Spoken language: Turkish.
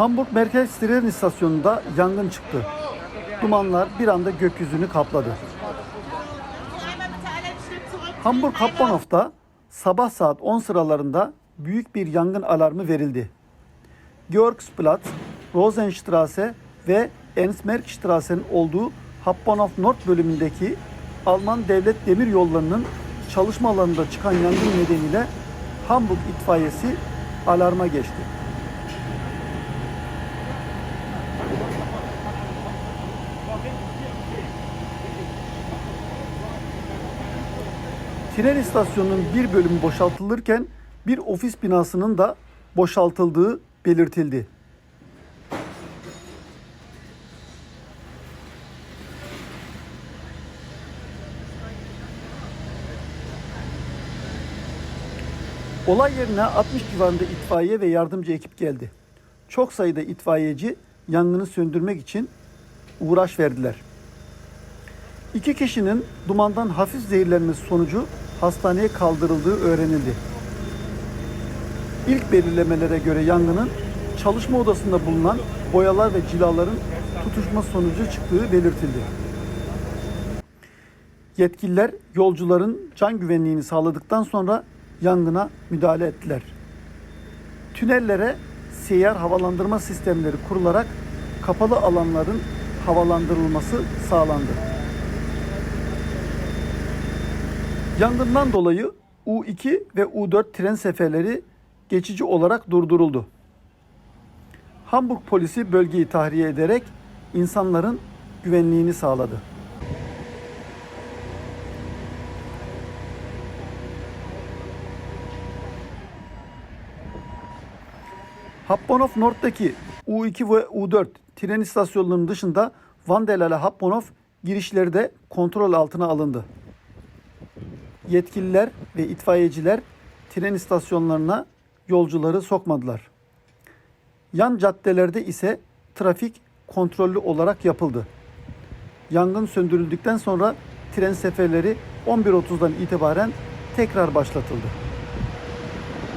Hamburg Merkez tren istasyonunda yangın çıktı. Dumanlar bir anda gökyüzünü kapladı. Hamburg Hauptbahnhof'ta sabah saat 10 sıralarında büyük bir yangın alarmı verildi. Georgsplatz, Rosenstraße ve Ensmerkstrasse'nin olduğu Hauptbahnhof Nord bölümündeki Alman devlet demir yollarının çalışma alanında çıkan yangın nedeniyle Hamburg itfaiyesi alarma geçti. Tren istasyonunun bir bölümü boşaltılırken bir ofis binasının da boşaltıldığı belirtildi. Olay yerine 60 civarında itfaiye ve yardımcı ekip geldi. Çok sayıda itfaiyeci yangını söndürmek için uğraş verdiler. İki kişinin dumandan hafif zehirlenmesi sonucu hastaneye kaldırıldığı öğrenildi. İlk belirlemelere göre yangının çalışma odasında bulunan boyalar ve cilaların tutuşma sonucu çıktığı belirtildi. Yetkililer yolcuların can güvenliğini sağladıktan sonra yangına müdahale ettiler. Tünellere seyyar havalandırma sistemleri kurularak kapalı alanların havalandırılması sağlandı. Yangından dolayı U2 ve U4 tren seferleri geçici olarak durduruldu. Hamburg polisi bölgeyi tahliye ederek insanların güvenliğini sağladı. Hauptbahnhof Nord'daki U2 ve U4 tren istasyonlarının dışında Vandelale Hauptbahnhof girişleri de kontrol altına alındı. Yetkililer ve itfaiyeciler tren istasyonlarına yolcuları sokmadılar. Yan caddelerde ise trafik kontrollü olarak yapıldı. Yangın söndürüldükten sonra tren seferleri 11.30'dan itibaren tekrar başlatıldı.